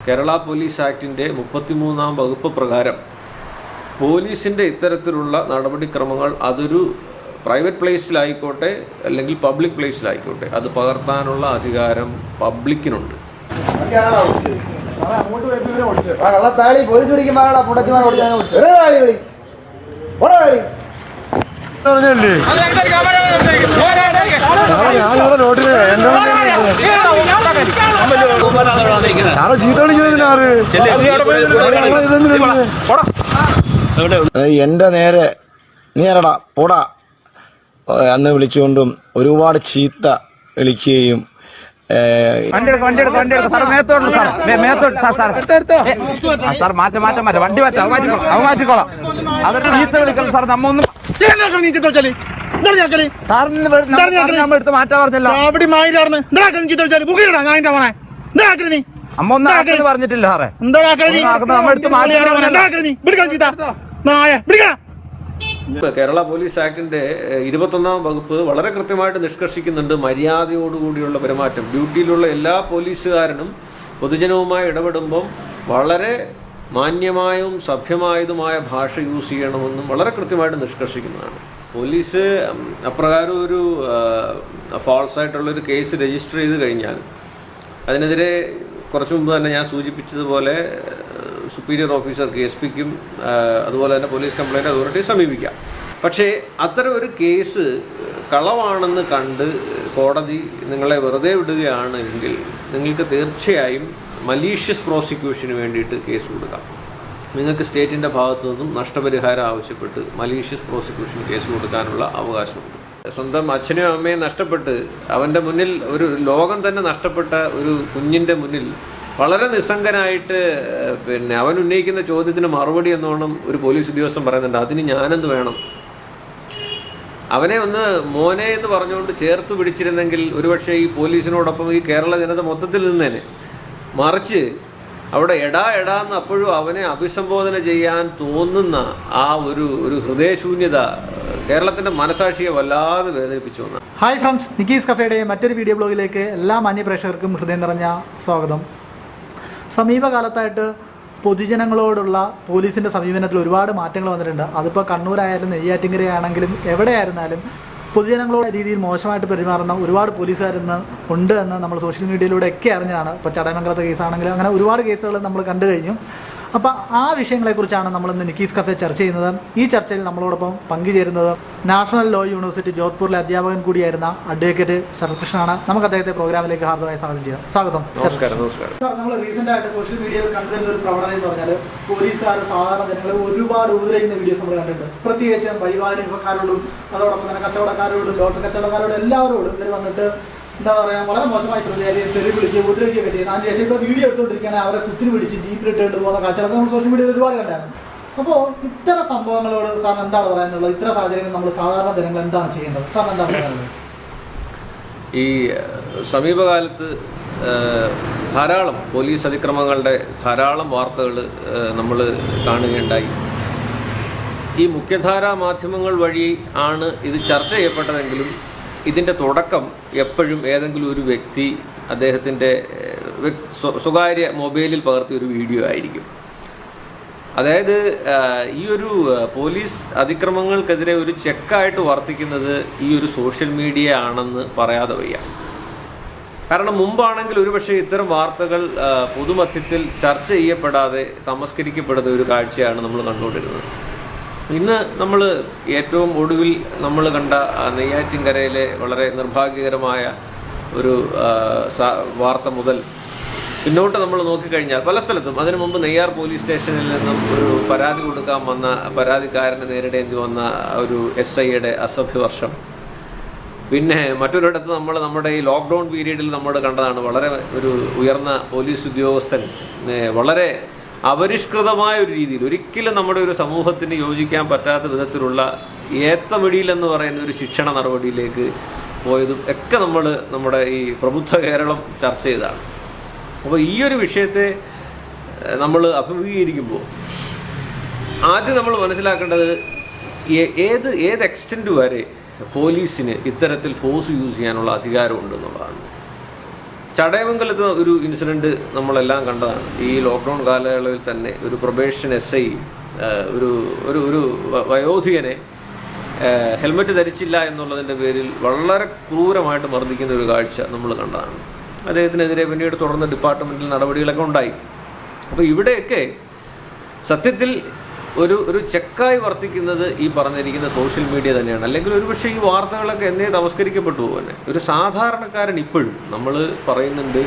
Kerala police ആക്ടിന്റെ മുപ്പത്തിമൂന്നാം വകുപ്പ് പ്രകാരം പോലീസിന്റെ ഇത്തരത്തിലുള്ള നടപടിക്രമങ്ങൾ അതൊരു പ്രൈവറ്റ് പ്ലേസിലായിക്കോട്ടെ അല്ലെങ്കിൽ പബ്ലിക് പ്ലേസിലായിക്കോട്ടെ അത് പകർത്താനുള്ള അധികാരം പബ്ലിക്കിനുണ്ട്. ഞാനിവിടെ എന്റെ സാറ് എന്റെ നേരെ നീ നേരടാ പോടാ. അന്ന് വിളിച്ചുകൊണ്ടും ഒരുപാട് ചീത്ത വിളിക്കുകയും വണ്ടി വണ്ടി വണ്ടി എടുക്ക. സാർ മേത്തോട്ട് മേത്തോട്ട് സാർ സാർ ഏ, ആ, സാർ മാറ്റം മാറ്റം മാറ്റം. വണ്ടി മാറ്റാം അവ മാറ്റിക്കോളാം. അത് മാറ്റിക്കോളാം അതൊക്കെ ചീത്ത വിളിക്കണം സാർ നമ്മ ഒന്നും എടുത്ത് പറഞ്ഞല്ലോ. അവിടെ എന്താ ചിത്രം ബുക്കിടാ ഞാൻ എന്റെ മോനെ എന്താ നീ? അമ്മ ഒന്നും പറഞ്ഞിട്ടില്ല സാറേ. കേരള പോലീസ് ആക്ടിന്റെ ഇരുപത്തൊന്നാം വകുപ്പ് വളരെ കൃത്യമായിട്ട് നിഷ്കർഷിക്കുന്നുണ്ട്. മര്യാദയോടുകൂടിയുള്ള പെരുമാറ്റം. ഡ്യൂട്ടിയിലുള്ള എല്ലാ പോലീസുകാരനും പൊതുജനവുമായി ഇടപെടുമ്പം വളരെ മാന്യമായും സഭ്യമായതുമായ ഭാഷ യൂസ് ചെയ്യണമെന്നും വളരെ കൃത്യമായിട്ട് നിഷ്കർഷിക്കുന്നതാണ്. പോലീസ് അപ്രകാരം ഒരു ഫോൾസ് ആയിട്ടുള്ള ഒരു കേസ് രജിസ്റ്റർ ചെയ്ത് കഴിഞ്ഞാൽ അതിനെതിരെ കുറച്ചു മുമ്പ് തന്നെ ഞാൻ സൂചിപ്പിച്ചതുപോലെ സുപ്പീരിയർ ഓഫീസർക്ക് എസ് പിക്കും അതുപോലെ തന്നെ പോലീസ് കംപ്ലൈന്റ് അതോറിറ്റിയെ സമീപിക്കാം. പക്ഷേ അത്തരം ഒരു കേസ് കളവാണെന്ന് കണ്ട് കോടതി നിങ്ങളെ വെറുതെ വിടുകയാണ് എങ്കിൽ നിങ്ങൾക്ക് തീർച്ചയായും മലീഷ്യസ് പ്രോസിക്യൂഷന് വേണ്ടിയിട്ട് കേസ് കൊടുക്കാം. നിങ്ങൾക്ക് സ്റ്റേറ്റിന്റെ ഭാഗത്തു നിന്നും നഷ്ടപരിഹാരം ആവശ്യപ്പെട്ട് മലീഷ്യസ് പ്രോസിക്യൂഷൻ കേസ് കൊടുക്കാനുള്ള അവകാശമുണ്ട്. സ്വന്തം അച്ഛനെയും അമ്മയും നഷ്ടപ്പെട്ട് അവന്റെ മുന്നിൽ ഒരു ലോകം തന്നെ നഷ്ടപ്പെട്ട ഒരു കുഞ്ഞിന്റെ മുന്നിൽ വളരെ നിസ്സംഗനായിട്ട് പിന്നെ അവൻ ഉന്നയിക്കുന്ന ചോദ്യത്തിന് മറുപടി എന്നോണം ഒരു പോലീസ് ഉദ്യോഗസ്ഥൻ പറയുന്നുണ്ട്. അതിന് ഞാനെന്ത് വേണം? അവനെ ഒന്ന് മോനെ എന്ന് പറഞ്ഞുകൊണ്ട് ചേർത്ത് പിടിച്ചിരുന്നെങ്കിൽ ഒരുപക്ഷെ ഈ പോലീസിനോടൊപ്പം ഈ കേരള ജനത മൊത്തത്തിൽ നിന്നേനെ മറിച്ച് അവിടെ എടാ എടാ എന്ന് അപ്പോഴും അവനെ അഭിസംബോധന ചെയ്യാൻ തോന്നുന്ന ആ ഒരു ഒരു ഹൃദയശൂന്യത കേരളത്തിന്റെ മനസാക്ഷിയെ വല്ലാതെ വേദനിപ്പിച്ചു ഹായ് ഫ്രണ്ട്സ് നിക്കീസ് കഫേയുടെ മറ്റൊരു വീഡിയോ ബ്ലോഗിലേക്ക് എല്ലാ മാന്യപ്രേക്ഷകർക്കും ഹൃദയം നിറഞ്ഞ സ്വാഗതം. സമീപകാലത്തായിട്ട് പൊതുജനങ്ങളോടുള്ള പോലീസിന്റെ സമീപനത്തിൽ ഒരുപാട് മാറ്റങ്ങൾ വന്നിട്ടുണ്ട്. അതിപ്പോൾ കണ്ണൂരായാലും നെയ്യാറ്റിങ്കരയാണെങ്കിലും എവിടെയായിരുന്നാലും പൊതുജനങ്ങളോട് രീതിയിൽ മോശമായിട്ട് പെരുമാറുന്ന ഒരുപാട് പോലീസുകാരെന്ന് ഉണ്ട് എന്ന് നമ്മൾ സോഷ്യൽ മീഡിയയിലൂടെ ഒക്കെ അറിഞ്ഞതാണ്. ഇപ്പോൾ ചടയമംഗലത്തെ കേസാണെങ്കിലും അങ്ങനെ ഒരുപാട് കേസുകൾ നമ്മൾ കണ്ടു കഴിഞ്ഞു. അപ്പോൾ ആ വിഷയങ്ങളെക്കുറിച്ചാണ് നമ്മൾ ഇന്ന് നിക്കീസ് കഫേ ചർച്ച ചെയ്യുന്നത്. ഈ ചർച്ചയിൽ നമ്മളോടൊപ്പം പങ്കുചേരുന്നത് നാഷണൽ ലോ യൂണിവേഴ്സിറ്റി ജോധ്പൂരിലെ അധ്യാപകൻ കൂടിയായിരുന്ന അഡ്വക്കേറ്റ് ശരത്കൃഷ്ണനാണ്. നമുക്ക് അദ്ദേഹത്തെ പ്രോഗ്രാമിലേക്ക് ഹാർദമായി സ്വാഗതം ചെയ്യാം. സ്വാഗതം നമ്മൾ റീസെന്റ് ആയിട്ട് സോഷ്യൽ മീഡിയയിൽ കണ്ടുതരുന്ന ഒരു പ്രവണത എന്ന് പറഞ്ഞാൽ പോലീസുകാർ സാധാരണ ജനങ്ങളെ ഒരുപാട് ഉപദ്രവിക്കുന്ന വീഡിയോസ് നമ്മൾ കണ്ടിട്ടുണ്ട്. പ്രത്യേകിച്ച് വഴിവാഹനക്കാരോടും അതോടൊപ്പം തന്നെ കച്ചവടക്കാരോടും ലോട്ടറി കച്ചവടക്കാരോടും എല്ലാവരോടും ഇവർ വന്നിട്ട് എന്താ പറയുക വളരെ മോശമായി പ്രതികാരി തെറി വിളിക്കുകയും ഉപദ്രവിക്കുകയൊക്കെ ചെയ്യുന്നത് അതിന് ശേഷം ഇപ്പോൾ വീഡിയോ എടുത്തുകൊണ്ടിരിക്കുകയാണ് അവരെ കുത്തിരി പിടിച്ച് ജീപ്പിലിട്ടുകൊണ്ട് പോകുന്ന കാഴ്ചകളൊക്കെ നമ്മൾ സോഷ്യൽ മീഡിയയിൽ ഒരുപാട് കണ്ടായിരുന്നു. അപ്പോൾ ഇത്തരം സംഭവങ്ങളോട് സാർ എന്താണ് പറയാനുള്ളത്? ഇത്തരം സാഹചര്യങ്ങൾ നമ്മൾ സാധാരണ ജനങ്ങൾ എന്താണ് ചെയ്യേണ്ടത്? സാർ എന്താണ് പറയാനുള്ളത്? ഈ സമീപകാലത്ത് ധാരാളം പോലീസ് അതിക്രമങ്ങളുടെ ധാരാളം വാർത്തകൾ നമ്മൾ കാണുകയുണ്ടായി. ഈ മുഖ്യധാരാ മാധ്യമങ്ങൾ വഴി ആണ് ഇത് ചർച്ച ചെയ്യപ്പെട്ടതെങ്കിലും ഇതിന്റെ തുടക്കം എപ്പോഴും ഏതെങ്കിലും ഒരു വ്യക്തി അദ്ദേഹത്തിന്റെ സ്വകാര്യ മൊബൈലിൽ പകർത്തിയ ഒരു വീഡിയോ ആയിരിക്കും. അതായത് ഈ ഒരു പോലീസ് അതിക്രമങ്ങൾക്കെതിരെ ഒരു ചെക്കായിട്ട് വർത്തിക്കുന്നത് ഈ ഒരു സോഷ്യൽ മീഡിയ ആണെന്ന് പറയാതെ വയ്യ. കാരണം മുമ്പാണെങ്കിൽ ഒരുപക്ഷെ ഇത്തരം വാർത്തകൾ പൊതുമധ്യത്തിൽ ചർച്ച ചെയ്യപ്പെടാതെ തമസ്കരിക്കപ്പെടുന്ന ഒരു കാഴ്ചയാണ് നമ്മൾ കണ്ടുകൊണ്ടിരുന്നത്. ഇന്ന് നമ്മൾ ഏറ്റവും ഒടുവിൽ നമ്മൾ കണ്ട നെയ്യാറ്റിൻകരയിലെ വളരെ നിർഭാഗ്യകരമായ ഒരു വാർത്ത മുതൽ പിന്നോട്ട് നമ്മൾ നോക്കിക്കഴിഞ്ഞാൽ പല സ്ഥലത്തും അതിനു മുമ്പ് നെയ്യാർ പോലീസ് സ്റ്റേഷനിൽ നിന്നും ഒരു പരാതി കൊടുക്കാൻ വന്ന പരാതിക്കാരനെ നേരിടേണ്ടി വന്ന ഒരു എസ് ഐയുടെ അസഭ്യവർഷം പിന്നെ മറ്റൊരിടത്ത് നമ്മൾ നമ്മുടെ ഈ ലോക്ക്ഡൗൺ പീരീഡിൽ നമ്മൾ കണ്ടതാണ് വളരെ ഒരു ഉയർന്ന പോലീസ് ഉദ്യോഗസ്ഥൻ വളരെ അപരിഷ്കൃതമായ ഒരു രീതിയിൽ ഒരിക്കലും നമ്മുടെ ഒരു സമൂഹത്തിന് യോജിക്കാൻ പറ്റാത്ത വിധത്തിലുള്ള ഏത്തമിടിയിലെന്ന് പറയുന്ന ഒരു ശിക്ഷണ നടപടിയിലേക്ക് പോയതും ഒക്കെ നമ്മൾ നമ്മുടെ ഈ പ്രബുദ്ധ കേരളം ചർച്ച ചെയ്തതാണ് അപ്പോൾ ഈ ഒരു വിഷയത്തെ നമ്മൾ അഭിമുഖീകരിക്കുമ്പോൾ ആദ്യം നമ്മൾ മനസ്സിലാക്കേണ്ടത് ഏത് ഏത് എക്സ്റ്റന്റ് വരെ പോലീസിന് ഇത്തരത്തിൽ ഫോഴ്സ് യൂസ് ചെയ്യാനുള്ള അധികാരമുണ്ട് എന്നുള്ളതാണ്. ചടയമംഗലത്ത് ഒരു ഇൻസിഡന്റ് നമ്മളെല്ലാം കണ്ടതാണ്. ഈ ലോക്ക്ഡൗൺ കാലയളവിൽ തന്നെ ഒരു പ്രൊബേഷൻ എസ് ഐ ഒരു ഒരു ഒരു വയോധികനെ ഹെൽമെറ്റ് ധരിച്ചില്ല എന്നുള്ളതിന്റെ പേരിൽ വളരെ ക്രൂരമായിട്ട് മർദ്ദിക്കുന്ന ഒരു കാഴ്ച നമ്മൾ കണ്ടതാണ്. അദ്ദേഹത്തിനെതിരെ പിന്നീട് തുടർന്ന് ഡിപ്പാർട്ട്മെന്റിൽ നടപടികളൊക്കെ ഉണ്ടായി. അപ്പോൾ ഇവിടെയൊക്കെ സത്യത്തിൽ ഒരു ഒരു ചെക്കായി വർത്തിക്കുന്നത് ഈ പറഞ്ഞിരിക്കുന്ന സോഷ്യൽ മീഡിയ തന്നെയാണ്. അല്ലെങ്കിൽ ഒരുപക്ഷെ ഈ വാർത്തകളൊക്കെ എന്നേ നമസ്കരിക്കപ്പെട്ടു പോലെ ഒരു സാധാരണക്കാരൻ ഇപ്പോഴും നമ്മൾ പറയുന്നുണ്ട്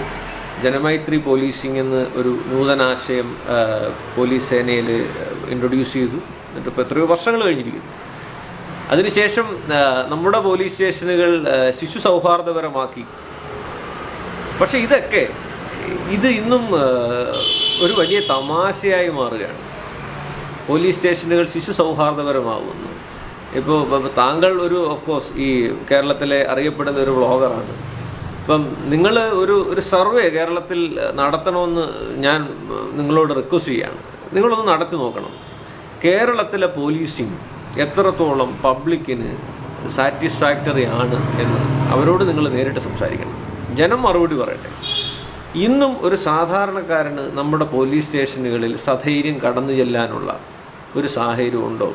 ജനമൈത്രി പോലീസിംഗ് എന്ന് ഒരു നൂതനാശയം പോലീസ് സേനയിൽ ഇൻട്രൊഡ്യൂസ് ചെയ്തു. എന്നിട്ട് ഇപ്പോൾ എത്രയോ വർഷങ്ങൾ കഴിഞ്ഞിരിക്കുന്നു. അതിനുശേഷം നമ്മുടെ പോലീസ് സ്റ്റേഷനുകൾ ശിശു സൗഹാർദ്ദപരമാക്കി. പക്ഷേ ഇതൊക്കെ ഇത് ഇന്നും ഒരു വലിയ തമാശയായി മാറുകയാണ്. പോലീസ് സ്റ്റേഷനുകൾ ശിശു സൗഹാർദ്ദപരമാകുന്നു ഇപ്പോൾ താങ്കൾ ഒരു ഓഫ് കോഴ്സ് ഈ കേരളത്തിലെ അറിയപ്പെടുന്ന ഒരു വ്ളോഗറാണ്. ഇപ്പം നിങ്ങൾ ഒരു ഒരു സർവേ കേരളത്തിൽ നടത്തണമെന്ന് ഞാൻ നിങ്ങളോട് റിക്വസ്റ്റ് ചെയ്യാണ് നിങ്ങളൊന്ന് നടത്തി നോക്കണം. കേരളത്തിലെ പോലീസിങ് എത്രത്തോളം പബ്ലിക്കിന് സാറ്റിസ്ഫാക്ടറി ആണ് എന്ന് അവരോട് നിങ്ങൾ നേരിട്ട് സംസാരിക്കണം. ജനം മറുപടി പറയട്ടെ. ഇന്നും ഒരു സാധാരണക്കാരന് നമ്മുടെ പോലീസ് സ്റ്റേഷനുകളിൽ സധൈര്യം കടന്നു ചെല്ലാനുള്ള ഒരു സാഹചര്യം ഉണ്ടോ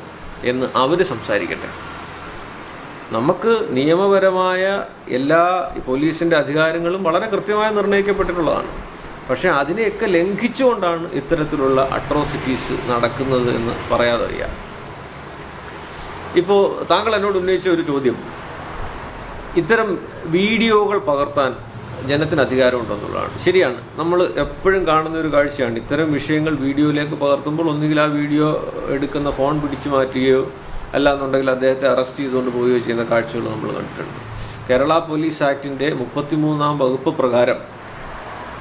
എന്ന് അവർ സംസാരിക്കട്ടെ. നമുക്ക് നിയമപരമായ എല്ലാ പോലീസിന്റെ അധികാരങ്ങളും വളരെ കൃത്യമായി നിർണയിക്കപ്പെട്ടിട്ടുള്ളതാണ്. പക്ഷേ അതിനെയൊക്കെ ലംഘിച്ചുകൊണ്ടാണ് ഇത്തരത്തിലുള്ള അട്രോസിറ്റീസ് നടക്കുന്നത് എന്ന് പറയാതെ വയ്യ ഇപ്പോൾ താങ്കൾ എന്നോട് ഉന്നയിച്ച ഒരു ചോദ്യം. ഇത്തരം വീഡിയോകൾ പകർത്താൻ ജനത്തിന് അധികാരമുണ്ടെന്നുള്ളതാണ് ശരിയാണ്. നമ്മൾ എപ്പോഴും കാണുന്ന ഒരു കാഴ്ചയാണ്. ഇത്തരം വിഷയങ്ങൾ വീഡിയോയിലേക്ക് പകർത്തുമ്പോൾ ഒന്നുകിൽ ആ വീഡിയോ എടുക്കുന്ന ഫോൺ പിടിച്ചു മാറ്റുകയോ അല്ലാന്നുണ്ടെങ്കിൽ അദ്ദേഹത്തെ അറസ്റ്റ് ചെയ്തുകൊണ്ട് പോവുകയോ ചെയ്യുന്ന കാഴ്ചകൾ നമ്മൾ കണ്ടിട്ടുണ്ട്. കേരള പോലീസ് ആക്ടിന്റെ മുപ്പത്തിമൂന്നാം വകുപ്പ് പ്രകാരം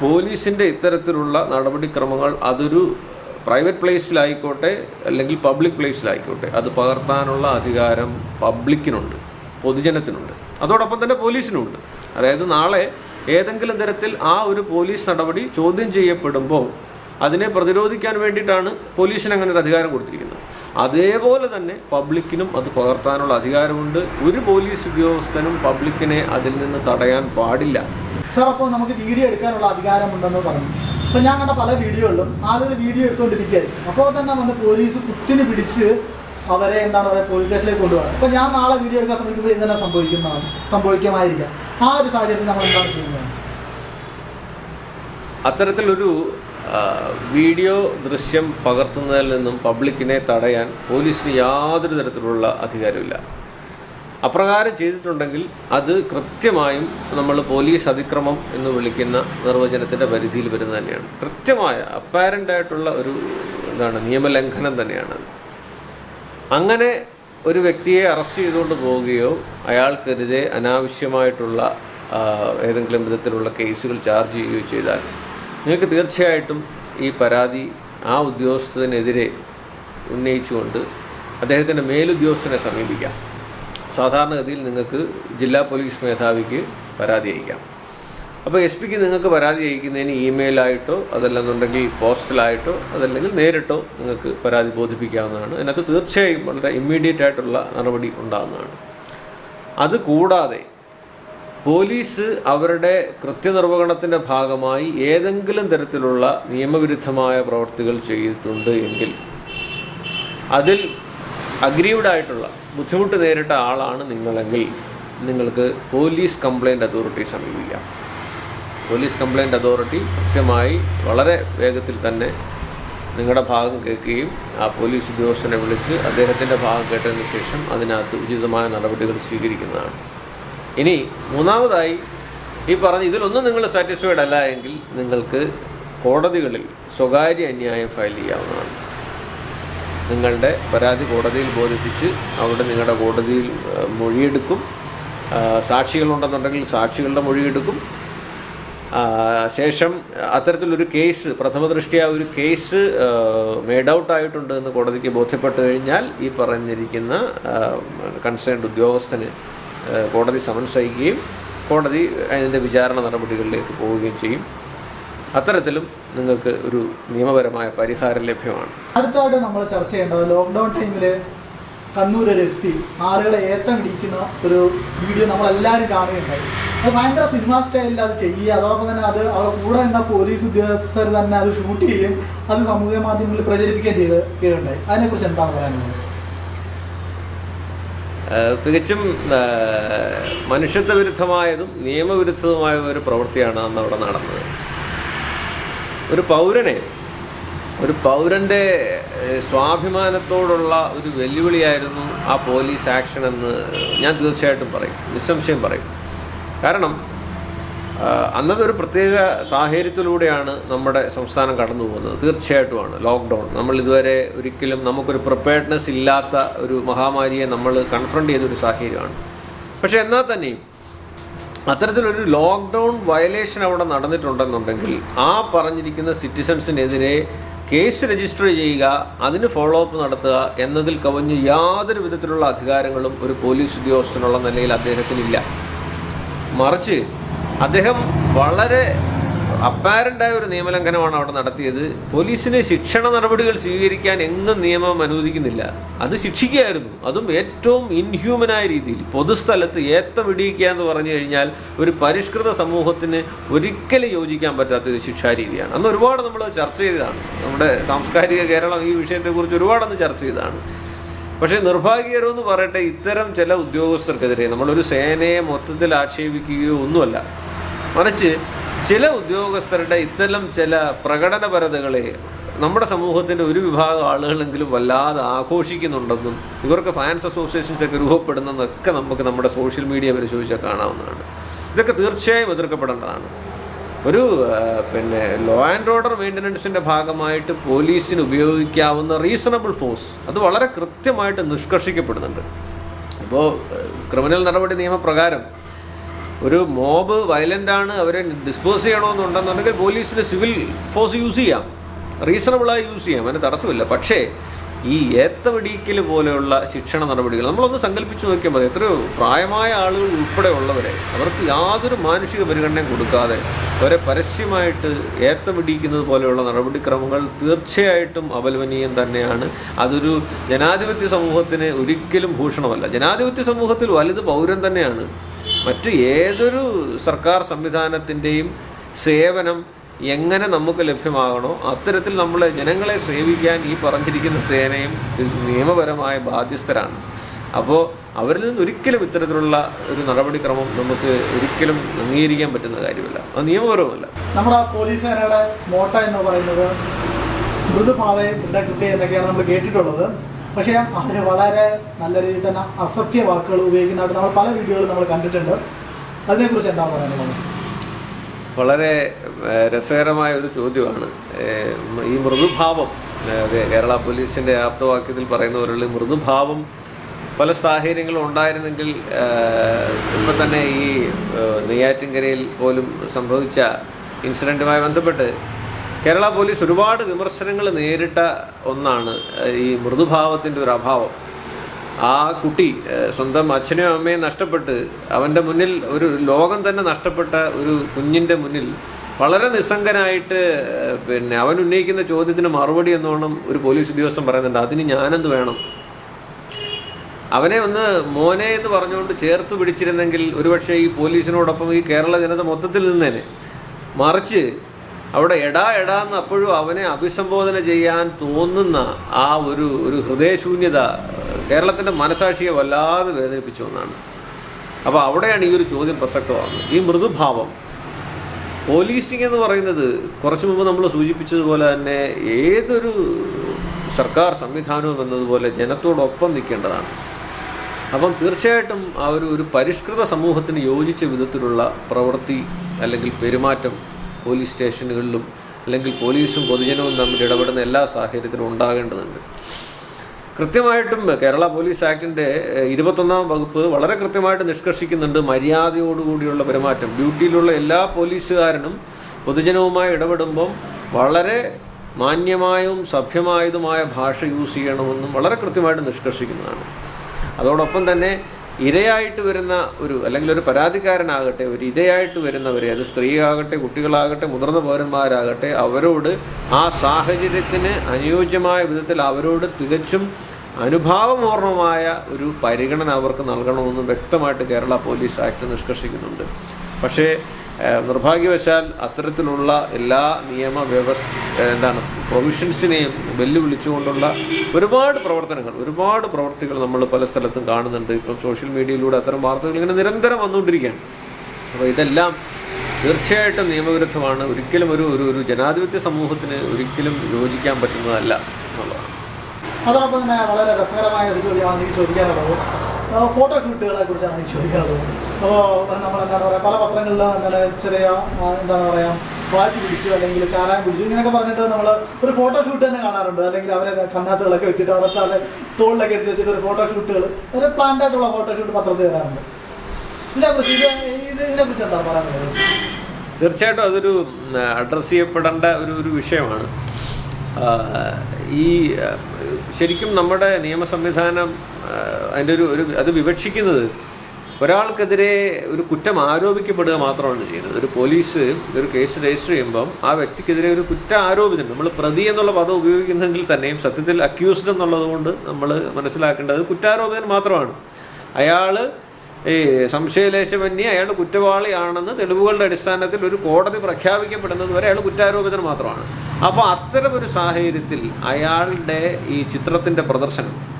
പോലീസിന്റെ ഇത്തരത്തിലുള്ള നടപടിക്രമങ്ങൾ അതൊരു പ്രൈവറ്റ് പ്ലേസിലായിക്കോട്ടെ അല്ലെങ്കിൽ പബ്ലിക് പ്ലേസിലായിക്കോട്ടെ അത് പകർത്താനുള്ള അധികാരം പബ്ലിക്കിനുണ്ട്. പൊതുജനത്തിനുണ്ട്. അതോടൊപ്പം തന്നെ പോലീസിനുമുണ്ട്. അതായത് നാളെ ഏതെങ്കിലും തരത്തിൽ ആ ഒരു പോലീസ് നടപടി ചോദ്യം ചെയ്യപ്പെടുമ്പോൾ അതിനെ പ്രതിരോധിക്കാൻ വേണ്ടിയിട്ടാണ് പോലീസിന് അങ്ങനെ ഒരു അധികാരം കൊടുത്തിരിക്കുന്നത്. അതേപോലെ തന്നെ പബ്ലിക്കിനും അത് പകർത്താനുള്ള അധികാരമുണ്ട്. ഒരു പോലീസ് ഉദ്യോഗസ്ഥനും പബ്ലിക്കിനെ അതിൽ നിന്ന് തടയാൻ പാടില്ല. സാർ അപ്പോൾ നമുക്ക് വീഡിയോ എടുക്കാനുള്ള അധികാരമുണ്ടെന്ന് പറഞ്ഞു. അപ്പോൾ ഞാൻ കണ്ട പല വീഡിയോകളിലും ആളുകൾ വീഡിയോ എടുത്തുകൊണ്ടിരിക്കുകയായിരുന്നു അപ്പോൾ തന്നെ വന്ന് പോലീസ് കുത്തിന് പിടിച്ച് അവരെ എന്താണ് പറയുക പോലീസ് സ്റ്റേഷനിലേക്ക് കൊണ്ടുപോകണം. അപ്പോൾ ഞാൻ നാളെ വീഡിയോ എടുക്കാൻ ശ്രമിക്കുമ്പോൾ ഇത് സംഭവിക്കുന്നതാണ് സംഭവിക്കുമായിരിക്കാം. ആ ഒരു സാഹചര്യത്തിൽ നമ്മൾ എന്താണ് ചെയ്യുന്നത്? അത്തരത്തിലൊരു വീഡിയോ ദൃശ്യം പകർത്തുന്നതിൽ നിന്നും പബ്ലിക്കിനെ തടയാൻ പോലീസിന് യാതൊരു തരത്തിലുള്ള അധികാരമില്ല അപ്രകാരം ചെയ്തിട്ടുണ്ടെങ്കിൽ അത് കൃത്യമായും നമ്മൾ പോലീസ് അതിക്രമം എന്ന് വിളിക്കുന്ന നിർവചനത്തിന്റെ പരിധിയിൽ വരുന്നത് തന്നെയാണ്. കൃത്യമായ അപ്പാരന്റായിട്ടുള്ള ഒരു എന്താണ് നിയമലംഘനം തന്നെയാണത് അങ്ങനെ ഒരു വ്യക്തിയെ അറസ്റ്റ് ചെയ്തുകൊണ്ട് പോവുകയോ അയാൾക്കെതിരെ അനാവശ്യമായിട്ടുള്ള ഏതെങ്കിലും വിധത്തിലുള്ള കേസുകൾ ചാർജ് ചെയ്യുകയോ ചെയ്താൽ നിങ്ങൾക്ക് തീർച്ചയായിട്ടും ഈ പരാതി ആ ഉദ്യോഗസ്ഥനെതിരെ ഉന്നയിച്ചുകൊണ്ട് അദ്ദേഹത്തിന്റെ മേലുദ്യോഗസ്ഥനെ സമീപിക്കാം. സാധാരണഗതിയിൽ നിങ്ങൾക്ക് ജില്ലാ പോലീസ് മേധാവിക്ക് പരാതി അയക്കാം. അപ്പോൾ എസ് പിക്ക് നിങ്ങൾക്ക് പരാതി അയക്കുന്നതിന് ഇമെയിലായിട്ടോ അതല്ലെന്നുണ്ടെങ്കിൽ പോസ്റ്റലായിട്ടോ അതല്ലെങ്കിൽ നേരിട്ടോ നിങ്ങൾക്ക് പരാതി ബോധിപ്പിക്കാവുന്നതാണ്. അതിനകത്ത് തീർച്ചയായും വളരെ ഇമ്മീഡിയറ്റ് ആയിട്ടുള്ള നടപടി ഉണ്ടാകുന്നതാണ് അത് കൂടാതെ പോലീസ് അവരുടെ കൃത്യനിർവഹണത്തിന്റെ ഭാഗമായി ഏതെങ്കിലും തരത്തിലുള്ള നിയമവിരുദ്ധമായ പ്രവർത്തികൾ ചെയ്തിട്ടുണ്ട് എങ്കിൽ അതിൽ അഗ്രീവ്ഡ് ആയിട്ടുള്ള ബുദ്ധിമുട്ട് നേരിട്ട ആളാണ് നിങ്ങളെങ്കിൽ നിങ്ങൾക്ക് പോലീസ് കംപ്ലയിന്റ് അതോറിറ്റി സമീപിക്കാം. പോലീസ് കംപ്ലയിന്റ് അതോറിറ്റി കൃത്യമായി വളരെ വേഗത്തിൽ തന്നെ നിങ്ങളുടെ ഭാഗം കേൾക്കുകയും ആ പോലീസ് ഉദ്യോഗസ്ഥനെ വിളിച്ച് അദ്ദേഹത്തിന്റെ ഭാഗം കേട്ടതിന് ശേഷം അതിനകത്ത് ഉചിതമായ നടപടികൾ സ്വീകരിക്കുന്നതാണ്. ഇനി മൂന്നാമതായി ഈ പറഞ്ഞ ഇതിലൊന്നും നിങ്ങൾ സാറ്റിസ്ഫൈഡ് അല്ല എങ്കിൽ നിങ്ങൾക്ക് കോടതികളിൽ സ്വകാര്യ അന്യായം ഫയൽ ചെയ്യാവുന്നതാണ്. നിങ്ങളുടെ പരാതി കോടതിയിൽ ബോധിപ്പിച്ച് അവിടെ നിങ്ങളുടെ കോടതിയിൽ മൊഴിയെടുക്കും. സാക്ഷികളുണ്ടെന്നുണ്ടെങ്കിൽ സാക്ഷികളുടെ മൊഴിയെടുക്കും. ശേഷം അത്തരത്തിലൊരു കേസ് പ്രഥമ ദൃഷ്ടിയ ഒരു കേസ് മേഡ് ഔട്ട് ആയിട്ടുണ്ട് എന്ന് കോടതിക്ക് ബോധ്യപ്പെട്ട് കഴിഞ്ഞാൽ ഈ പറഞ്ഞിരിക്കുന്ന കൺസേൺഡ് ഉദ്യോഗസ്ഥന് കോടതി സമൻസ് അയക്കുകയും കോടതി അതിന്റെ വിചാരണ നടപടികളിലേക്ക് പോവുകയും ചെയ്യും. അത്തരത്തിലും നിങ്ങൾക്ക് ഒരു നിയമപരമായ പരിഹാരം ലഭ്യമാണ്. അടുത്തതായിട്ട് നമ്മൾ ചർച്ച ചെയ്യേണ്ടത് ലോക്ക്ഡൗൺ ടൈമിൽ കണ്ണൂർ ഒരു എസ് പി ആളുകളെ ഏത്തം ഇടിക്കുന്ന ഒരു വീഡിയോ നമ്മളെല്ലാവരും കാണുകയുണ്ടായി. അത് ഭയങ്കര സിനിമ സ്റ്റൈലിൽ അത് ചെയ്യുക. അതോടൊപ്പം തന്നെ അത് അവിടെ കൂടെ നിന്ന പോലീസ് ഉദ്യോഗസ്ഥർ തന്നെ അത് ഷൂട്ട് ചെയ്യുകയും അത് സമൂഹ മാധ്യമങ്ങളിൽ പ്രചരിപ്പിക്കുകയും ചെയ്ത് ചെയ്യുകയുണ്ടായി. അതിനെക്കുറിച്ച് എന്താണ് പറയാനുള്ളത്? തികച്ചും മനുഷ്യത്വ വിരുദ്ധമായതും നിയമവിരുദ്ധവുമായ ഒരു പ്രവൃത്തിയാണ് അന്ന് അവിടെ നടന്നത്. ഒരു പൗരനെ ഒരു പൗരന്റെ സ്വാഭിമാനത്തോടുള്ള ഒരു വെല്ലുവിളിയായിരുന്നു ആ പോലീസ് ആക്ഷൻ എന്ന് ഞാൻ തീർച്ചയായിട്ടും പറയും നിസ്സംശയം പറയും. കാരണം അന്നത്തെ ഒരു പ്രത്യേക സാഹചര്യത്തിലൂടെയാണ് നമ്മുടെ സംസ്ഥാനം കടന്നു പോകുന്നത്. തീർച്ചയായിട്ടുമാണ് ലോക്ക്ഡൗൺ. നമ്മൾ ഇതുവരെ ഒരിക്കലും നമുക്കൊരു പ്രിപ്പയർഡ്നെസ് ഇല്ലാത്ത ഒരു മഹാമാരിയെ നമ്മൾ കൺഫ്രണ്ട് ചെയ്തൊരു സാഹചര്യമാണ്. പക്ഷേ എന്നാൽ തന്നെയും അത്തരത്തിലൊരു ലോക്ക്ഡൗൺ വയലേഷൻ അവിടെ നടന്നിട്ടുണ്ടെന്നുണ്ടെങ്കിൽ ആ പറഞ്ഞിരിക്കുന്ന സിറ്റിസൺസിനെതിരെ കേസ് രജിസ്റ്റർ ചെയ്യുക അതിന് ഫോളോ അപ്പ് നടത്തുക എന്നതിൽ കവിഞ്ഞ് യാതൊരു വിധത്തിലുള്ള അധികാരങ്ങളും ഒരു പോലീസ് ഉദ്യോഗസ്ഥനുള്ള നിലയിൽ അദ്ദേഹത്തിനില്ല. മറിച്ച് അദ്ദേഹം വളരെ അപ്പാരന്റായ ഒരു നിയമലംഘനമാണ് അവിടെ നടത്തിയത്. പോലീസിന് ശിക്ഷണ നടപടികൾ സ്വീകരിക്കാൻ എങ്ങും നിയമം അനുവദിക്കുന്നില്ല. അത് ശിക്ഷിക്കുകയായിരുന്നു. അതും ഏറ്റവും ഇൻഹ്യൂമനായ രീതിയിൽ. പൊതുസ്ഥലത്ത് ഏത്തം ഇടിയിക്കുക എന്ന് പറഞ്ഞു കഴിഞ്ഞാൽ ഒരു പരിഷ്കൃത സമൂഹത്തിന് ഒരിക്കലും യോജിക്കാൻ പറ്റാത്ത ഒരു ശിക്ഷാരീതിയാണ് അന്ന് ഒരുപാട് നമ്മൾ ചർച്ച ചെയ്തതാണ്. നമ്മുടെ സാംസ്കാരിക കേരളം ഈ വിഷയത്തെക്കുറിച്ച് ഒരുപാടൊന്ന് ചർച്ച ചെയ്തതാണ്. പക്ഷേ നിർഭാഗ്യകരമെന്ന് പറയട്ടെ ഇത്തരം ചില ഉദ്യോഗസ്ഥർക്കെതിരെ നമ്മളൊരു സേനയെ മൊത്തത്തിൽ ആക്ഷേപിക്കുകയോ ഒന്നുമല്ല. മറിച്ച് ചില ഉദ്യോഗസ്ഥരുടെ ഇത്തരം ചില പ്രകടനപരതകളെ നമ്മുടെ സമൂഹത്തിന്റെ ഒരു വിഭാഗം ആളുകളെങ്കിലും വല്ലാതെ ആഘോഷിക്കുന്നുണ്ടെന്നും ഇവർക്ക് ഫാൻസ് അസോസിയേഷൻസ് ഒക്കെ രൂപപ്പെടുന്നെന്നൊക്കെ നമുക്ക് നമ്മുടെ സോഷ്യൽ മീഡിയ പരിശോധിച്ചാൽ കാണാവുന്നതാണ്. ഇതൊക്കെ തീർച്ചയായും എതിർക്കപ്പെടേണ്ടതാണ്. ഒരു പിന്നെ ലോ ആൻഡ് ഓർഡർ മെയിന്റനൻസിന്റെ ഭാഗമായിട്ട് പോലീസിന് ഉപയോഗിക്കാവുന്ന റീസണബിൾ ഫോഴ്സ് അത് വളരെ കൃത്യമായിട്ട് നിഷ്കർഷിക്കപ്പെടുന്നുണ്ട്. ഇപ്പോൾ ക്രിമിനൽ നടപടി നിയമപ്രകാരം ഒരു മോബ് വയലന്റ് ആണ് അവരെ ഡിസ്പോസ് ചെയ്യണമെന്നുണ്ടെന്നുണ്ടെങ്കിൽ പോലീസിന് സിവിൽ ഫോഴ്സ് യൂസ് ചെയ്യാം. റീസണബിളായി യൂസ് ചെയ്യാം അതിന് തടസ്സമില്ല. പക്ഷേ ഈ ഏത്തവടിക്കൽ പോലെയുള്ള ശിക്ഷണ നടപടികൾ നമ്മളൊന്ന് സങ്കല്പിച്ച് നോക്കിയാൽ മതി. എത്രയോ പ്രായമായ ആളുകൾ ഉൾപ്പെടെ ഉള്ളവരെ അവർക്ക് യാതൊരു മാനുഷിക പരിഗണനയും കൊടുക്കാതെ അവരെ പരസ്യമായിട്ട് ഏത്തമിടിക്കുന്നത് പോലെയുള്ള നടപടിക്രമങ്ങൾ തീർച്ചയായിട്ടും അപലപനീയം തന്നെയാണ്. അതൊരു ജനാധിപത്യ സമൂഹത്തിന് ഒരിക്കലും ഭൂഷണമല്ല. ജനാധിപത്യ സമൂഹത്തിൽ വലുത് പൗരൻ തന്നെയാണ്. മറ്റു ഏതൊരു സർക്കാർ സംവിധാനത്തിന്റെയും സേവനം എങ്ങനെ നമുക്ക് ലഭ്യമാകണോ അത്തരത്തിൽ നമ്മൾ ജനങ്ങളെ സേവിക്കാൻ ഈ പറഞ്ഞിരിക്കുന്ന സേനയും നിയമപരമായ ബാധ്യസ്ഥരാണ്. അപ്പോൾ അവരിൽ നിന്ന് ഒരിക്കലും ഇത്തരത്തിലുള്ള ഒരു നടപടിക്രമം നമുക്ക് ഒരിക്കലും അംഗീകരിക്കാൻ പറ്റുന്ന കാര്യമല്ല. അത് നിയമപരവുമല്ല. നമ്മുടെ പോലീസ് സേനയുടെ മോട്ട എന്ന് പറയുന്നത് മൃതകൃത്യം എന്നൊക്കെയാണ് നമ്മൾ കേട്ടിട്ടുള്ളത്. പക്ഷേ അവർ വളരെ നല്ല രീതിയിൽ തന്നെ അസഭ്യ വാക്കുകൾ ഉപയോഗിക്കുന്നതായിട്ട് നമ്മൾ പല വീഡിയോകളും നമ്മൾ കണ്ടിട്ടുണ്ട്. അതിനെക്കുറിച്ച് എന്താണ് പറയുന്നത് വളരെ രസകരമായ ഒരു ചോദ്യമാണ്. ഈ മൃദുഭാവം കേരള പോലീസിന്റെ ആപ്തവാക്യത്തിൽ പറയുന്ന പോലുള്ള മൃദുഭാവം പല സാഹചര്യങ്ങളും ഉണ്ടായിരുന്നെങ്കിൽ ഇപ്പം തന്നെ ഈ നെയ്യാറ്റിൻകരയിൽ പോലും സംഭവിച്ച ഇൻസിഡന്റുമായി ബന്ധപ്പെട്ട് കേരള പോലീസ് ഒരുപാട് വിമർശനങ്ങൾ നേരിട്ട ഒന്നാണ് ഈ മൃദുഭാവത്തിന്റെ ഒരു അഭാവം. ആ കുട്ടി സ്വന്തം അച്ഛനെയും അമ്മയും നഷ്ടപ്പെട്ട് അവന്റെ മുന്നിൽ ഒരു ലോകം തന്നെ നഷ്ടപ്പെട്ട ഒരു കുഞ്ഞിന്റെ മുന്നിൽ വളരെ നിസ്സംഗനായിട്ട് പിന്നെ അവൻ ഉന്നയിക്കുന്ന ചോദ്യത്തിന് മറുപടി എന്നോണം ഒരു പോലീസ് ഉദ്യോഗസ്ഥൻ പറയുന്നുണ്ട് അതിന് ഞാനെന്ത് വേണം? അവനെ ഒന്ന് മോനെ എന്ന് പറഞ്ഞുകൊണ്ട് ചേർത്ത് പിടിച്ചിരുന്നെങ്കിൽ ഒരുപക്ഷെ ഈ പോലീസിനോടൊപ്പം ഈ കേരള ജനത മൊത്തത്തിൽ നിന്നേനെ. മറിച്ച് അവിടെ എടാ എടാ എന്ന് അപ്പോഴും അവനെ അഭിസംബോധന ചെയ്യാൻ തോന്നുന്ന ആ ഒരു ഒരു ഹൃദയശൂന്യത കേരളത്തിന്റെ മനസാക്ഷിയെ വല്ലാതെ വേദനിപ്പിച്ച ഒന്നാണ്. അപ്പോൾ അവിടെയാണ് ഈ ഒരു ചോദ്യം പ്രസക്തമാകുന്നത്. ഈ മൃദുഭാവം പോലീസിംഗ് എന്ന് പറയുന്നത് കുറച്ച് മുമ്പ് നമ്മൾ സൂചിപ്പിച്ചതുപോലെ തന്നെ ഏതൊരു സർക്കാർ സംവിധാനവും എന്നതുപോലെ ജനത്തോടൊപ്പം നിൽക്കേണ്ടതാണ്. അപ്പം തീർച്ചയായിട്ടും ആ ഒരു ഒരു പരിഷ്കൃത സമൂഹത്തിന് യോജിച്ച വിധത്തിലുള്ള പ്രവൃത്തി അല്ലെങ്കിൽ പെരുമാറ്റം പോലീസ് സ്റ്റേഷനുകളിലും അല്ലെങ്കിൽ പോലീസും പൊതുജനവും തമ്മിൽ ഇടപെടുന്ന എല്ലാ സാഹചര്യത്തിലും ഉണ്ടാകേണ്ടതുണ്ട്. കൃത്യമായിട്ടും കേരള പോലീസ് ആക്ടിന്റെ ഇരുപത്തൊന്നാം വകുപ്പ് വളരെ കൃത്യമായിട്ട് നിഷ്കർഷിക്കുന്നുണ്ട്. മര്യാദയോടുകൂടിയുള്ള പെരുമാറ്റം. ഡ്യൂട്ടിയിലുള്ള എല്ലാ പോലീസുകാരനും പൊതുജനവുമായി ഇടപെടുമ്പം വളരെ മാന്യമായും സഭ്യമായതുമായ ഭാഷ യൂസ് ചെയ്യണമെന്നും വളരെ കൃത്യമായിട്ട് നിഷ്കർഷിക്കുന്നതാണ്. അതോടൊപ്പം തന്നെ ഇരയായിട്ട് വരുന്ന ഒരു അല്ലെങ്കിൽ ഒരു പരാതിക്കാരനാകട്ടെ ഒരു ഇരയായിട്ട് വരുന്നവരെ അത് സ്ത്രീയാകട്ടെ കുട്ടികളാകട്ടെ മുതിർന്ന പൗരന്മാരാകട്ടെ അവരോട് ആ സാഹചര്യത്തിന് അനുയോജ്യമായ വിധത്തിൽ അവരോട് തികച്ചും അനുഭാവപൂർണമായ ഒരു പരിഗണന അവർക്ക് നൽകണമെന്ന് വ്യക്തമായിട്ട് കേരള പോലീസ് ആക്ട് നിഷ്കർഷിക്കുന്നുണ്ട്. പക്ഷേ നിർഭാഗ്യവശാൽ അത്തരത്തിലുള്ള എല്ലാ നിയമ വ്യവസ്ഥ എന്താണ് പ്രൊവിഷൻസിനെയും വെല്ലുവിളിച്ചുകൊണ്ടുള്ള ഒരുപാട് പ്രവർത്തനങ്ങൾ ഒരുപാട് പ്രവർത്തികൾ നമ്മൾ പല സ്ഥലത്തും കാണുന്നുണ്ട്. ഇപ്പം സോഷ്യൽ മീഡിയയിലൂടെ അത്തരം വാർത്തകൾ ഇങ്ങനെ നിരന്തരം വന്നുകൊണ്ടിരിക്കുകയാണ്. അപ്പോൾ ഇതെല്ലാം തീർച്ചയായിട്ടും നിയമവിരുദ്ധമാണ്. ഒരിക്കലും ഒരു ഒരു ജനാധിപത്യ സമൂഹത്തിന് ഒരിക്കലും യോജിക്കാൻ പറ്റുന്നതല്ല എന്നുള്ളതാണ്. അതോടൊപ്പം തന്നെ വളരെ രസകരമായ ഒരു ചോദ്യമാണ് എനിക്ക് ചോദിക്കാനുള്ളത്. ഫോട്ടോഷൂട്ടുകളെ കുറിച്ചാണ് എനിക്ക് ചോദിക്കാനുള്ളത് അപ്പോൾ നമ്മൾ എന്താണ് പറയുക പല പത്രങ്ങളിലും അങ്ങനെ ചെറിയ എന്താണ് പറയുക വാറ്റി പിടിച്ചു അല്ലെങ്കിൽ ചാരായം പിടിച്ചു ഇങ്ങനെയൊക്കെ പറഞ്ഞിട്ട് നമ്മൾ ഒരു ഫോട്ടോ ഷൂട്ട് തന്നെ കാണാറുണ്ട്. അല്ലെങ്കിൽ അവരെ കണ്ണാത്തുകളൊക്കെ വെച്ചിട്ട് അവരുടെ അവരെ തോളിലൊക്കെ എടുത്ത് വെച്ചിട്ട് ഒരു ഫോട്ടോഷൂട്ടുകൾ ഒരു പ്ലാൻഡ് ആയിട്ടുള്ള ഫോട്ടോഷൂട്ട് പത്രത്തിൽ വരാറുണ്ട്. ഇതിനെക്കുറിച്ച് ഇത് ഇത് ഇതിനെക്കുറിച്ച് എന്താ പറയാനുള്ളത്? തീർച്ചയായിട്ടും അതൊരു അഡ്രസ്സ് ചെയ്യപ്പെടേണ്ട ഒരു ഒരു വിഷയമാണ്. ഈ ശരിക്കും നമ്മുടെ നിയമ സംവിധാനം അതിന്റെ ഒരു ഒരു അത് വിവക്ഷിക്കുന്നത് ഒരാൾക്കെതിരെ ഒരു കുറ്റം ആരോപിക്കപ്പെടുക മാത്രമാണ് ചെയ്യുന്നത്. ഒരു പോലീസ് ഒരു കേസ് രജിസ്റ്റർ ചെയ്യുമ്പം ആ വ്യക്തിക്കെതിരെ ഒരു കുറ്റം ആരോപിതം നമ്മൾ പ്രതി എന്നുള്ള പദം ഉപയോഗിക്കുന്നെങ്കിൽ തന്നെയും സത്യത്തിൽ അക്യൂസ്ഡ് എന്നുള്ളതുകൊണ്ട് നമ്മൾ മനസ്സിലാക്കേണ്ടത് കുറ്റാരോപിതൻ മാത്രമാണ്. അയാൾ ഈ സംശയലേശമന്യേ അയാൾ കുറ്റവാളിയാണെന്ന് തെളിവുകളുടെ അടിസ്ഥാനത്തിൽ ഒരു കോടതി പ്രഖ്യാപിക്കപ്പെടുന്നത് വരെ അയാൾ കുറ്റാരോപിതൻ മാത്രമാണ്. അപ്പോൾ അത്തരമൊരു സാഹചര്യത്തിൽ അയാളുടെ ഈ ചിത്രത്തിന്റെ പ്രദർശനം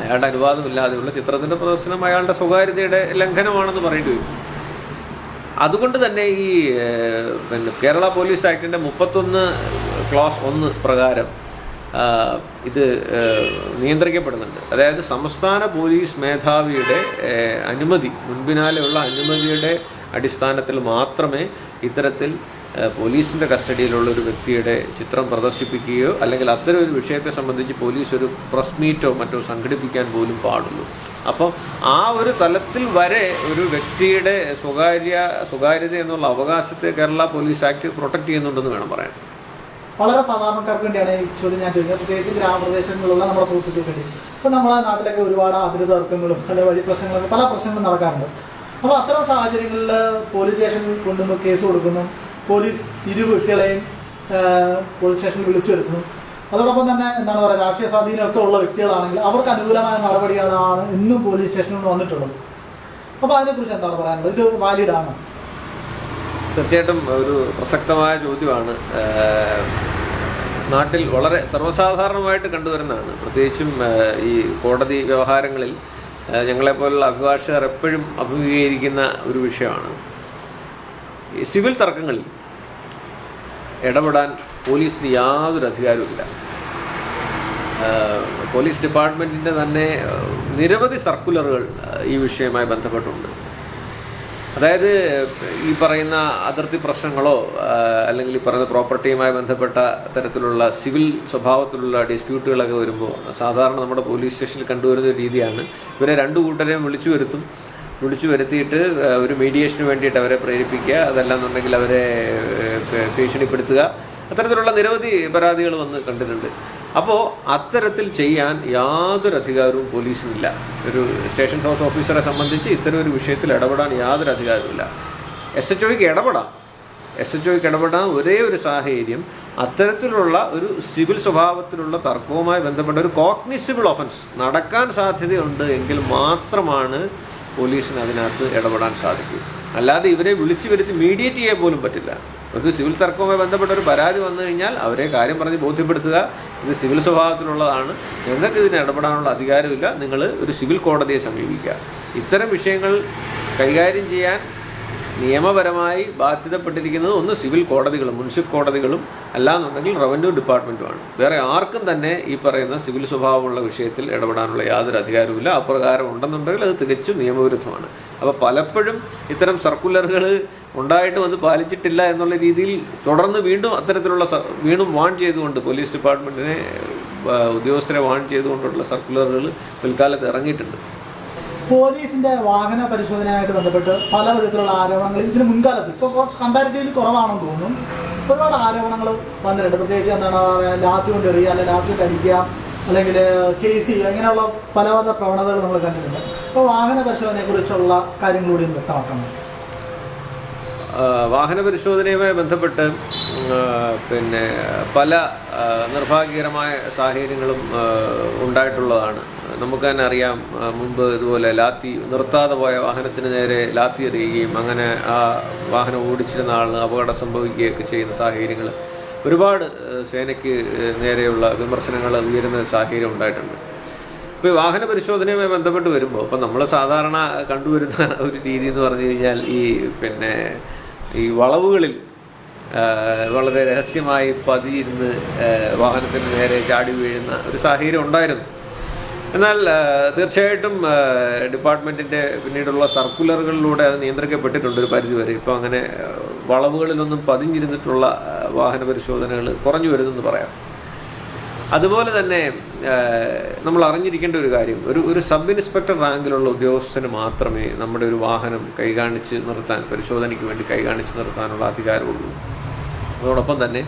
അയാളുടെ അനുവാദമില്ലാതെയുള്ള ചിത്രത്തിന്റെ പ്രദർശനം അയാളുടെ സ്വകാര്യതയുടെ ലംഘനമാണെന്ന് പറയേണ്ടി വരും. അതുകൊണ്ട് തന്നെ ഈ പിന്നെ കേരള പോലീസ് ആക്ടിന്റെ മുപ്പത്തൊന്ന് ക്ലാസ് ഒന്ന് പ്രകാരം ഇത് നിയന്ത്രിക്കപ്പെടുന്നുണ്ട്. അതായത് സംസ്ഥാന പോലീസ് മേധാവിയുടെ അനുമതി മുൻപിനാലെയുള്ള അനുമതിയുടെ അടിസ്ഥാനത്തിൽ മാത്രമേ ഇത്തരത്തിൽ പോലീസിന്റെ കസ്റ്റഡിയിലുള്ള ഒരു വ്യക്തിയുടെ ചിത്രം പ്രദർശിപ്പിക്കുകയോ അല്ലെങ്കിൽ അത്തരം ഒരു വിഷയത്തെ സംബന്ധിച്ച് പോലീസ് ഒരു പ്രസ് മീറ്റോ മറ്റോ സംഘടിപ്പിക്കാൻ പോലും പാടുള്ളൂ. അപ്പോൾ ആ ഒരു തലത്തിൽ വരെ ഒരു വ്യക്തിയുടെ സ്വകാര്യ സ്വകാര്യത എന്നുള്ള അവകാശത്തെ കേരള പോലീസ് ആക്ട് പ്രൊട്ടക്ട് ചെയ്യുന്നുണ്ടെന്ന് വേണം പറയാൻ. വളരെ സാധാരണക്കാർക്ക് വേണ്ടിയാണ് ഈ ചോദ്യം ഞാൻ ചോദിക്കുന്നത് പ്രത്യേകിച്ച് ഗ്രാമപ്രദേശങ്ങളിലുള്ള നമ്മുടെ സുഹൃത്തുക്കൾക്ക് വേണ്ടി ഇപ്പോൾ നമ്മുടെ നാട്ടിലൊക്കെ ഒരുപാട് അതിര് തർക്കങ്ങളും പല വഴി പ്രശ്നങ്ങളൊക്കെ പല പ്രശ്നങ്ങളും നടക്കാറുണ്ട്. അപ്പോൾ അത്തരം സാഹചര്യങ്ങളിൽ പോലീസ് സ്റ്റേഷനിൽ കൊണ്ടുവന്ന് കേസ് കൊടുക്കുന്നു. പോലീസ് ഇരു വ്യക്തികളെയും പോലീസ് സ്റ്റേഷനിൽ വിളിച്ചു വരുത്തുന്നു അതോടൊപ്പം തന്നെ എന്താണ് പറയുക രാഷ്ട്രീയ സ്വാധീനമൊക്കെ ഉള്ള വ്യക്തികളാണെങ്കിൽ അവർക്ക് അനുകൂലമായ നടപടികളാണ് ഇന്നും പോലീസ് സ്റ്റേഷനിൽ നിന്ന് വന്നിട്ടുള്ളത്. അപ്പോൾ അതിനെക്കുറിച്ച് എന്താണ് പറയാനുള്ളത്? ഇത് വാലിഡ് ആണ്? തീർച്ചയായിട്ടും ഒരു പ്രസക്തമായ ചോദ്യമാണ്. നാട്ടിൽ വളരെ സർവസാധാരണമായിട്ട് കണ്ടുവരുന്നതാണ്. പ്രത്യേകിച്ചും ഈ കോടതി വ്യവഹാരങ്ങളിൽ ഞങ്ങളെപ്പോലുള്ള അഭിഭാഷകർ എപ്പോഴും അഭിമുഖീകരിക്കുന്ന ഒരു വിഷയമാണ്. സിവിൽ തർക്കങ്ങളിൽ ഇടപെടാൻ പോലീസിന് യാതൊരു അധികാരവുമില്ല പോലീസ് ഡിപ്പാർട്ട്മെന്റിന്റെ തന്നെ നിരവധി സർക്കുലറുകൾ ഈ വിഷയവുമായി ബന്ധപ്പെട്ടുണ്ട്. അതായത് ഈ പറയുന്ന അതിർത്തി പ്രശ്നങ്ങളോ അല്ലെങ്കിൽ ഈ പറയുന്ന പ്രോപ്പർട്ടിയുമായി ബന്ധപ്പെട്ട തരത്തിലുള്ള സിവിൽ സ്വഭാവത്തിലുള്ള ഡിസ്പ്യൂട്ടുകളൊക്കെ വരുമ്പോൾ സാധാരണ നമ്മുടെ പോലീസ് സ്റ്റേഷനിൽ കണ്ടുവരുന്ന രീതിയാണ്. ഇവരെ രണ്ടു കൂട്ടരെയും വിളിച്ചു വരുത്തും. വിളിച്ചു വരുത്തിയിട്ട് ഒരു മീഡിയേഷന് വേണ്ടിയിട്ട് അവരെ പ്രേരിപ്പിക്കുക. അതല്ലാന്നുണ്ടെങ്കിൽ അവരെ ഭീഷണിപ്പെടുത്തുക. അത്തരത്തിലുള്ള നിരവധി പരാതികൾ വന്ന് കണ്ടിട്ടുണ്ട്. അപ്പോൾ അത്തരത്തിൽ ചെയ്യാൻ യാതൊരു അധികാരവും പോലീസിനില്ല. ഒരു സ്റ്റേഷൻ ഹൗസ് ഓഫീസറെ സംബന്ധിച്ച് ഇത്തരം ഒരു വിഷയത്തിൽ ഇടപെടാൻ യാതൊരു അധികാരവുമില്ല. എസ് എച്ച് ഒക്ക് ഇടപെടാം. എസ് എച്ച് ഒക്ക് ഇടപെടാൻ ഒരേ ഒരു സാഹചര്യം അത്തരത്തിലുള്ള ഒരു സിവിൽ സ്വഭാവത്തിലുള്ള തർക്കവുമായി ബന്ധപ്പെട്ട ഒരു കോഗ്നിസിബിൾ ഒഫൻസ് നടക്കാൻ സാധ്യതയുണ്ട് എങ്കിൽ മാത്രമാണ് പോലീസിന് അതിനകത്ത് ഇടപെടാൻ സാധിക്കും. അല്ലാതെ ഇവരെ വിളിച്ചു വരുത്തി മീഡിയേറ്റ് ചെയ്യാൻ പോലും പറ്റില്ല. ഒരു സിവിൽ തർക്കവുമായി ബന്ധപ്പെട്ട ഒരു പരാതി വന്നു കഴിഞ്ഞാൽ അവരെ കാര്യം പറഞ്ഞ് ബോധ്യപ്പെടുത്തുക. ഇത് സിവിൽ സ്വഭാവത്തിലുള്ളതാണ്. ഞങ്ങൾക്ക് ഇതിന് ഇടപെടാനുള്ള അധികാരമില്ല. നിങ്ങൾ ഒരു സിവിൽ കോടതിയെ സമീപിക്കുക. ഇത്തരം വിഷയങ്ങൾ കൈകാര്യം ചെയ്യാൻ നിയമപരമായി ബാധ്യതപ്പെട്ടിരിക്കുന്നത് ഒന്ന് സിവിൽ കോടതികളും മുൻസിഫ് കോടതികളും അല്ലാന്നുണ്ടെങ്കിൽ റവന്യൂ ഡിപ്പാർട്ട്മെന്റുമാണ് വേറെ ആർക്കും തന്നെ ഈ പറയുന്ന സിവിൽ സ്വഭാവമുള്ള വിഷയത്തിൽ ഇടപെടാനുള്ള യാതൊരു അധികാരവുമില്ല. അപ്രകാരം ഉണ്ടെന്നുണ്ടെങ്കിൽ അത് തികച്ചും നിയമവിരുദ്ധമാണ്. അപ്പോൾ പലപ്പോഴും ഇത്തരം സർക്കുലറുകൾ ഉണ്ടായിട്ടും അത് പാലിച്ചിട്ടില്ല എന്നുള്ള രീതിയിൽ തുടർന്ന് വീണ്ടും അത്തരത്തിലുള്ള വീണ്ടും വാൺ ചെയ്തുകൊണ്ട് പോലീസ് ഡിപ്പാർട്ട്മെന്റിനെ ഉദ്യോഗസ്ഥരെ വാൺ ചെയ്തുകൊണ്ടുള്ള സർക്കുലറുകൾ പിൽക്കാലത്ത് ഇറങ്ങിയിട്ടുണ്ട്. പോലീസിന്റെ വാഹന പരിശോധനയായിട്ട് ബന്ധപ്പെട്ട് പല വിധത്തിലുള്ള ആരോപണങ്ങൾ ഇതിന് മുൻകാലത്ത് ഇപ്പോൾ കമ്പാരിറ്റീവ്ലി കുറവാണെന്ന് തോന്നുന്നു. ഒരുപാട് ആരോപണങ്ങൾ വന്നിട്ടുണ്ട്. പ്രത്യേകിച്ച് എന്താണ് ലാത്തി കൊണ്ട് എറിയുക അല്ലെങ്കിൽ ലാത്തി കൊണ്ട് അടിക്കുക അല്ലെങ്കിൽ ചേസ് ചെയ്യുക ഇങ്ങനെയുള്ള പല പല പ്രവണതകൾ നമ്മൾ കണ്ടിട്ടുണ്ട്. അപ്പോൾ വാഹന പരിശോധനയെക്കുറിച്ചുള്ള കാര്യങ്ങളൂടെ ഒന്ന് വ്യക്തമാക്കണം വാഹന പരിശോധനയുമായി ബന്ധപ്പെട്ട് പിന്നെ പല നിർഭാഗ്യകരമായ സാഹചര്യങ്ങളും ഉണ്ടായിട്ടുള്ളതാണ്. നമുക്ക് തന്നെ അറിയാം മുൻപ് ഇതുപോലെ ലാത്തി നിർത്താതെ പോയ വാഹനത്തിന് നേരെ ലാത്തി എറിയുകയും അങ്ങനെ ആ വാഹനം ഓടിച്ചിരുന്ന ആളിന് അപകടം സംഭവിക്കുകയൊക്കെ ചെയ്യുന്ന സാഹചര്യങ്ങൾ. ഒരുപാട് സേനയ്ക്ക് നേരെയുള്ള വിമർശനങ്ങൾ ഉയരുന്ന സാഹചര്യം ഉണ്ടായിട്ടുണ്ട്. ഇപ്പോൾ വാഹന പരിശോധനയുമായി ബന്ധപ്പെട്ട് വരുമ്പോൾ ഇപ്പം നമ്മൾ സാധാരണ കണ്ടുവരുന്ന ഒരു രീതി എന്ന് പറഞ്ഞു കഴിഞ്ഞാൽ ഈ പിന്നെ ഈ വളവുകളിൽ വളരെ രഹസ്യമായി പതിയിരുന്ന് വാഹനത്തിന് നേരെ ചാടി വീഴുന്ന ഒരു സാഹചര്യം ഉണ്ടായിരുന്നു. എന്നാൽ തീർച്ചയായിട്ടും ഡിപ്പാർട്ട്മെന്റിന്റെ പിന്നീടുള്ള സർക്കുലറുകളിലൂടെ അത് നിയന്ത്രിക്കപ്പെട്ടിട്ടുണ്ട് ഒരു പരിധിവരെ ഇപ്പോൾ അങ്ങനെ വളവുകളിലൊന്നും പതിഞ്ഞിരുന്നിട്ടുള്ള വാഹന പരിശോധനകൾ കുറഞ്ഞു വരുന്നെന്ന് പറയാം. അതുപോലെ തന്നെ നമ്മൾ അറിഞ്ഞിരിക്കേണ്ട ഒരു കാര്യം. ഒരു ഒരു സബ് ഇൻസ്പെക്ടർ റാങ്കിലുള്ള ഉദ്യോഗസ്ഥന് മാത്രമേ നമ്മുടെ ഒരു വാഹനം കൈകാണിച്ച് നിർത്താൻ പരിശോധനയ്ക്ക് വേണ്ടി കൈകാണിച്ച് നിർത്താനുള്ള അധികാരമുള്ളൂ. അതോടൊപ്പം തന്നെ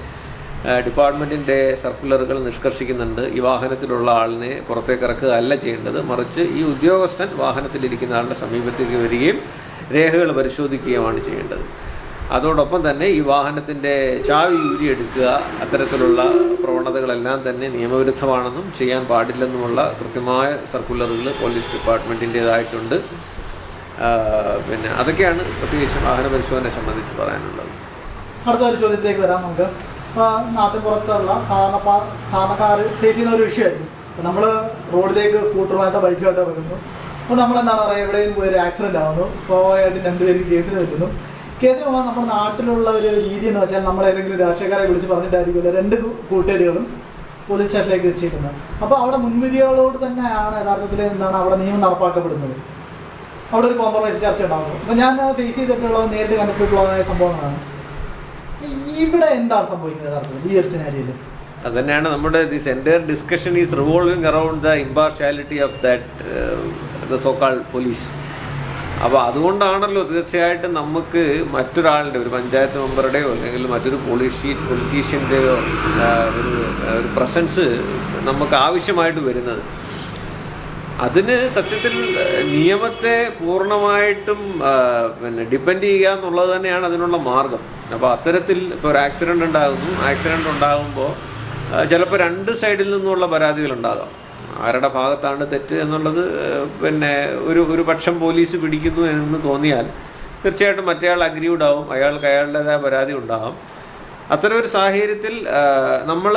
ഡിപ്പാർട്ട്മെന്റിന്റെ സർക്കുലറുകൾ നിഷ്കർഷിക്കുന്നുണ്ട്. ഈ വാഹനത്തിലുള്ള ആളിനെ പുറത്തേക്ക് ഇറക്കുക അല്ല ചെയ്യേണ്ടത്. മറിച്ച് ഈ ഉദ്യോഗസ്ഥൻ വാഹനത്തിലിരിക്കുന്ന ആളുടെ സമീപത്തേക്ക് വരികയും രേഖകൾ പരിശോധിക്കുകയുമാണ് ചെയ്യേണ്ടത്. അതോടൊപ്പം തന്നെ ഈ വാഹനത്തിന്റെ ചാവി ഊരിയെടുക്കുക അത്തരത്തിലുള്ള പ്രവണതകളെല്ലാം തന്നെ നിയമവിരുദ്ധമാണെന്നും ചെയ്യാൻ പാടില്ലെന്നുമുള്ള കൃത്യമായ സർക്കുലറുകൾ പോലീസ് ഡിപ്പാർട്ട്മെന്റിന്റേതായിട്ടുണ്ട് പിന്നെ അതൊക്കെയാണ് പ്രത്യേകിച്ചും വാഹന പരിശോധനയെ സംബന്ധിച്ച് പറയാനുള്ളത്. അടുത്ത ഒരു ചോദ്യത്തിലേക്ക് വരാം നമുക്ക്. ഇപ്പോൾ നാട്ടിൻപുറത്തുള്ള സാധാരണ സാധാരണക്കാർ ഫേസ് ചെയ്യുന്ന ഒരു വിഷയമായിരുന്നു. നമ്മൾ റോഡിലേക്ക് സ്കൂട്ടറുമായിട്ടോ ബൈക്കുമായിട്ടോ ഇറങ്ങുന്നു. അപ്പോൾ നമ്മൾ എന്താണ് പറയുക? എവിടെയും പോയി ഒരു ആക്സിഡന്റ് ആവുന്നു. സ്വാഭാവികമായിട്ടും രണ്ടുപേരും കേസിന് വെക്കുന്നു കേസിന് പോകാൻ നമ്മുടെ നാട്ടിലുള്ള ഒരു രീതി എന്ന് വെച്ചാൽ നമ്മൾ ഏതെങ്കിലും രാഷ്ട്രീയക്കാരെ വിളിച്ച് പറഞ്ഞിട്ടായിരിക്കുമല്ലോ രണ്ട് കൂട്ടുകാരികളും പോലീസ് സ്റ്റേഷനിലേക്ക് വെച്ചേക്കുന്നത് അപ്പോൾ അവിടെ മുൻവിധികളോട് തന്നെയാണ് യഥാർത്ഥത്തിൽ എന്താണ് അവിടെ നിയമം നടപ്പാക്കപ്പെടുന്നത്? അവിടെ ഒരു കോംപ്രമൈസ് ചർച്ച ഉണ്ടാകും അപ്പോൾ ഞാൻ ഫേസ് ചെയ്തിട്ടുള്ള നേരിട്ട് കണ്ടിട്ടുള്ളതായ സംഭവങ്ങളാണ്. ഇവിടെ എന്താണ് സംഭവിക്കുന്നത് ഈ ഒരു സിനാരിയിൽ അത് തന്നെയാണ് നമ്മുടെ this entire discussion is revolving around the impartiality of that the so called police അപ്പോൾ അതുകൊണ്ടാണല്ലോ തീർച്ചയായിട്ടും നമുക്ക് മറ്റൊരാളുടെ ഒരു പഞ്ചായത്ത് മെമ്പറുടെയോ അല്ലെങ്കിൽ മറ്റൊരു പോളിഷി പൊളിറ്റീഷ്യന്റെയോ ഒരു ഒരു പ്രസൻസ് നമുക്ക് ആവശ്യമായിട്ട് വരുന്നത്. അതിന് സത്യത്തിൽ നിയമത്തെ പൂർണമായിട്ടും പിന്നെ ഡിപ്പെൻഡ് ചെയ്യുക എന്നുള്ളത് തന്നെയാണ് അതിനുള്ള മാർഗം. അപ്പോൾ അത്തരത്തിൽ ഇപ്പോൾ ഒരു ആക്സിഡന്റ് ഉണ്ടാകുന്നു. ആക്സിഡന്റ് ഉണ്ടാകുമ്പോൾ ചിലപ്പോൾ രണ്ട് സൈഡിൽ നിന്നുള്ള പരാതികളുണ്ടാകാം ആരുടെ ഭാഗത്താണ് തെറ്റ് എന്നുള്ളത് പിന്നെ ഒരു ഒരു പക്ഷം പോലീസ് പിടിക്കുന്നു എന്ന് തോന്നിയാൽ തീർച്ചയായിട്ടും മറ്റേയാൾ അഗ്രീവ്ഡ് ആവും. അയാൾക്ക് അയാളുടേതായ പരാതി ഉണ്ടാകും. അത്തരം ഒരു സാഹചര്യത്തിൽ നമ്മൾ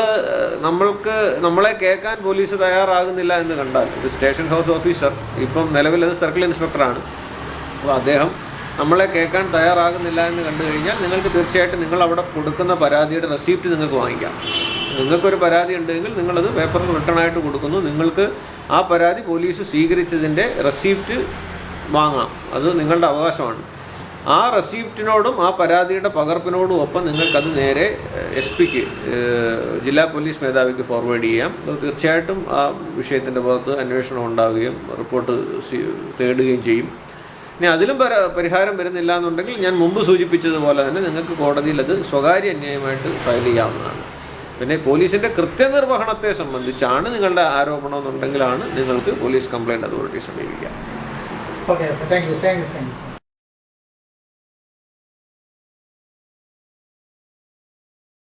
നമ്മൾക്ക് നമ്മളെ കേൾക്കാൻ പോലീസ് തയ്യാറാകുന്നില്ല എന്ന് കണ്ടാൽ ഒരു സ്റ്റേഷൻ ഹൗസ് ഓഫീസർ ഇപ്പം നിലവിൽ സർക്കിൾ ഇൻസ്പെക്ടറാണ് അപ്പോൾ അദ്ദേഹം നമ്മളെ കേൾക്കാൻ തയ്യാറാകുന്നില്ല എന്ന് കണ്ടു കഴിഞ്ഞാൽ നിങ്ങൾക്ക് തീർച്ചയായിട്ടും നിങ്ങൾ അവിടെ കൊടുക്കുന്ന പരാതിയുടെ റെസീപ്റ്റ് നിങ്ങൾക്ക് വാങ്ങിക്കാം. നിങ്ങൾക്കൊരു പരാതി ഉണ്ടെങ്കിൽ നിങ്ങളത് പേപ്പറിൽ റിട്ടേൺ ആയിട്ട് കൊടുക്കുന്നു. നിങ്ങൾക്ക് ആ പരാതി പോലീസ് സ്വീകരിച്ചതിന്റെ റെസീപ്റ്റ് വാങ്ങാം. അത് നിങ്ങളുടെ അവകാശമാണ്. ആ റെസീപ്റ്റിനോടും ആ പരാതിയുടെ പകർപ്പിനോടും ഒപ്പം നിങ്ങൾക്കത് നേരെ എസ് പിക്ക് ജില്ലാ പോലീസ് മേധാവിക്ക് ഫോർവേഡ് ചെയ്യാം. തീർച്ചയായിട്ടും ആ വിഷയത്തിന്റെ പുറത്ത് അന്വേഷണം ഉണ്ടാവുകയും റിപ്പോർട്ട് തേടുകയും ചെയ്യും. ഇനി അതിലും പര പരിഹാരം വരുന്നില്ല എന്നുണ്ടെങ്കിൽ ഞാൻ മുമ്പ് സൂചിപ്പിച്ചതുപോലെ തന്നെ നിങ്ങൾക്ക് കോടതിയിൽ അത് സ്വകാര്യ അന്യായമായിട്ട് ഫയൽ ചെയ്യാവുന്നതാണ്. പിന്നെ പോലീസിന്റെ കൃത്യനിർവഹണത്തെ സംബന്ധിച്ചാണ് നിങ്ങളുടെ ആരോപണം എന്നുണ്ടെങ്കിലാണ് നിങ്ങൾക്ക് പോലീസ് കംപ്ലയിന്റ് അതോറിറ്റി സമീപിക്കാം. Okay thank you thank you thank you